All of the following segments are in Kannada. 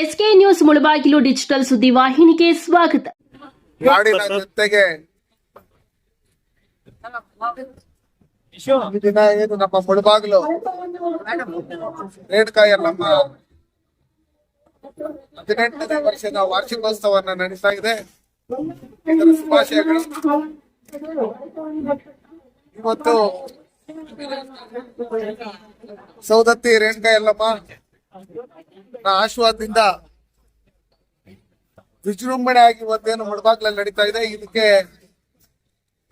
ಎಸ್ಕೆ ನ್ಯೂಸ್ ಮುಳಬಾಗಿಲು ಡಿಜಿಟಲ್ ಸುದ್ದಿವಾಹಿನಿಗೆ ಸ್ವಾಗತ. ನಾಡಿನ ಜೊತೆಗೆ ಏನು ಮುಳುಬಾಗಿಲು? ಹದಿನೆಂಟನೇ ವರ್ಷದ ವಾರ್ಷಿಕೋತ್ಸವವನ್ನ ನಡೆಸ್ತಾ ಇದೆ. ಶುಭಾಶಯಗಳು. ಇವತ್ತು ಸೌದತ್ತಿ ರೇಣುಕಾ ಯಲ್ಲಮ್ಮ ನ ಆಶೀರ್ವಾದದಿಂದ ವಿಜೃಂಭಣೆಯಾಗಿ ಇವತ್ತೇನು ಮಡಬಾಗ್ಲಲ್ಲಿ ನಡೀತಾ ಇದೆ. ಇದಕ್ಕೆ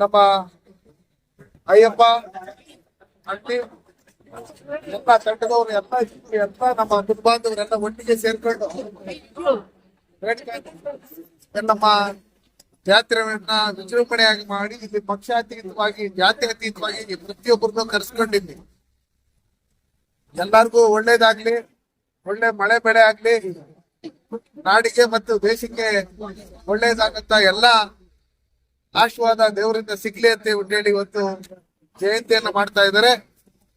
ನಮ್ಮ ಅಯ್ಯಪ್ಪ ಅಂಟಿ ಎಲ್ಲ ತಂಡದವರು, ಎಲ್ಲ ಎಲ್ಲ ನಮ್ಮ ಕುಟುಂಬಾಂಧವರೆಲ್ಲ ಒಟ್ಟಿಗೆ ಸೇರ್ಕೊಂಡು ನಮ್ಮ ಜಾತ್ರೆಯನ್ನ ವಿಜೃಂಭಣೆಯಾಗಿ ಮಾಡಿ ಇಲ್ಲಿ ಪಕ್ಷಾತೀತವಾಗಿ ಜಾತಿ ಅತೀತವಾಗಿ ಪ್ರತಿಯೊಬ್ಬರನ್ನು ಕರೆಸ್ಕೊಂಡಿದ್ವಿ. ಎಲ್ಲರಿಗೂ ಒಳ್ಳೇದಾಗ್ಲಿ. ಒಳ್ಳೆ ಮಳೆ ಬೆಳೆ ಆಗ್ಲಿ, ನಾಡಿಗೆ ಮತ್ತು ದೇಶಕ್ಕೆ ಒಳ್ಳೇದಾಗಂತ ಎಲ್ಲ ಆಶೀರ್ವಾದ ದೇವರಿಂದ ಸಿಗ್ಲಿ ಅಂತ ಹೇಳಿ ಇವತ್ತು ಜಯಂತಿಯನ್ನ ಮಾಡ್ತಾ ಇದ್ದಾರೆ.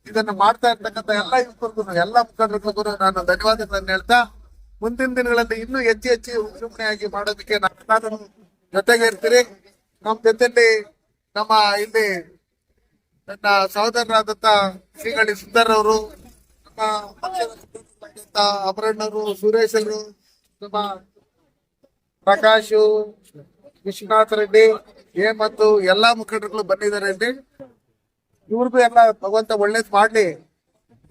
ಇದನ್ನ ಮಾಡ್ತಾ ಇರ್ತಕ್ಕಂಥ ಎಲ್ಲ ಯುವಕರಿಗೂ, ಎಲ್ಲ ಮುಖಂಡರಿಗೂ ನಾನು ಧನ್ಯವಾದಗಳನ್ನು ಹೇಳ್ತಾ, ಮುಂದಿನ ದಿನಗಳಲ್ಲಿ ಇನ್ನೂ ಹೆಚ್ಚು ಹೆಚ್ಚು ವಿಜೃಂಭಣೆಯಾಗಿ ಮಾಡೋದಕ್ಕೆ ನಾನು ಜೊತೆಗೆ ಇರ್ತೀರಿ ನಮ್ಮ ಜೊತೆಯಲ್ಲಿ ನಮ್ಮ ಇಲ್ಲಿ ನನ್ನ ಸಹೋದರರಾದಂತ ಶ್ರೀಗಳಿ ಸುಂದರ್ ಅವರು, ನಮ್ಮ ಅಪರಣ್ಣರು ಸುರೇಶ್ ಅವರು ಪ್ರಕಾಶು ವಿಶ್ವನಾಥ್ ರೆಡ್ಡಿ ಎ ಮತ್ತು ಎಲ್ಲಾ ಮುಖಂಡರುಗಳು ಬಂದಿದ್ದಾರೆ ಅಂತ ಇವ್ರಿಗೂ ಎಲ್ಲ ಭಗವಂತ ಒಳ್ಳೇದ್ ಮಾಡ್ಲಿ.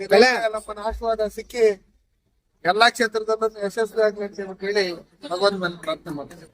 ಎಲ್ಲಪ್ಪನ ಆಶೀರ್ವಾದ ಸಿಕ್ಕಿ ಎಲ್ಲಾ ಕ್ಷೇತ್ರದಲ್ಲೂ ಯಶಸ್ವಿ ಆಗ್ಲಿ ಅಂತ ಹೇಳಿ ಭಗವಂತ ಪ್ರಾರ್ಥನೆ ಮಾಡ್ತೀನಿ.